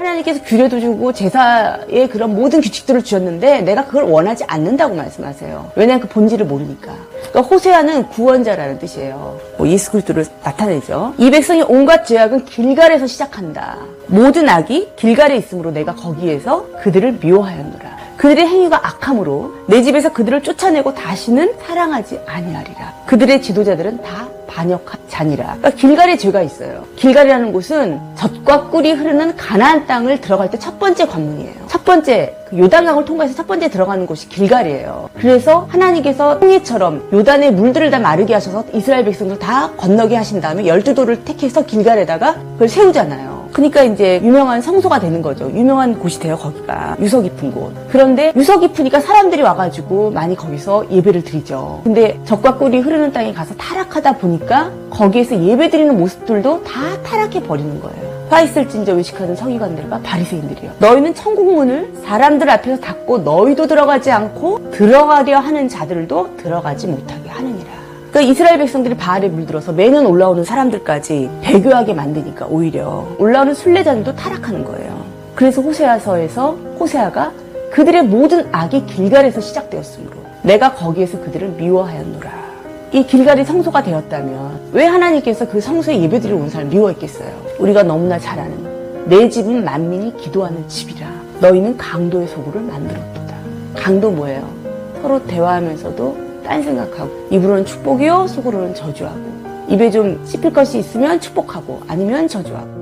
하나님께서 규례도 주고 제사의 그런 모든 규칙들을 주셨는데 내가 그걸 원하지 않는다고 말씀하세요. 왜냐하면 그 본질을 모르니까. 그러니까 호세아는 구원자라는 뜻이에요. 뭐 예수 그리스도를 나타내죠. 이 백성의 온갖 죄악은 길갈에서 시작한다. 모든 악이 길갈에 있으므로 내가 거기에서 그들을 미워하였노라. 그들의 행위가 악함으로 내 집에서 그들을 쫓아내고 다시는 사랑하지 아니하리라. 그들의 지도자들은 다 반역한 자니라. 그러니까 길갈에 죄가 있어요. 길갈이라는 곳은 젖과 꿀이 흐르는 가나안 땅을 들어갈 때 첫 번째 관문이에요. 첫 번째 그 요단강을 통과해서 첫 번째 들어가는 곳이 길갈이에요. 그래서 하나님께서 홍해처럼 요단의 물들을 다 마르게 하셔서 이스라엘 백성들 다 건너게 하신 다음에 열두 도를 택해서 길갈에다가 그걸 세우잖아요. 그러니까 이제 유명한 성소가 되는 거죠. 유명한 곳이 돼요, 거기가. 유서 깊은 곳. 그런데 유서 깊으니까 사람들이 와가지고 많이 거기서 예배를 드리죠. 근데 적과 꿀이 흐르는 땅에 가서 타락하다 보니까 거기에서 예배 드리는 모습들도 다 타락해 버리는 거예요. 화 있을 진저 의식하는 서기관들과 바리새인들이요. 너희는 천국 문을 사람들 앞에서 닫고 너희도 들어가지 않고 들어가려 하는 자들도 들어가지 못하게 하느니라. 그러니까 이스라엘 백성들이 바알에 물들어서 매년 올라오는 사람들까지 배교하게 만드니까 오히려 올라오는 순례자들도 타락하는 거예요. 그래서 호세아서에서 호세아가 그들의 모든 악이 길갈에서 시작되었으므로 내가 거기에서 그들을 미워하였노라. 이 길갈이 성소가 되었다면 왜 하나님께서 그 성소에 예배드리러 온 사람 미워했겠어요? 우리가 너무나 잘 아는 내 집은 만민이 기도하는 집이라 너희는 강도의 소굴을 만들었도다. 강도 뭐예요? 서로 대화하면서도 딴 생각하고. 입으로는 축복이요 속으로는 저주하고. 입에 좀 씹힐 것이 있으면 축복하고 아니면 저주하고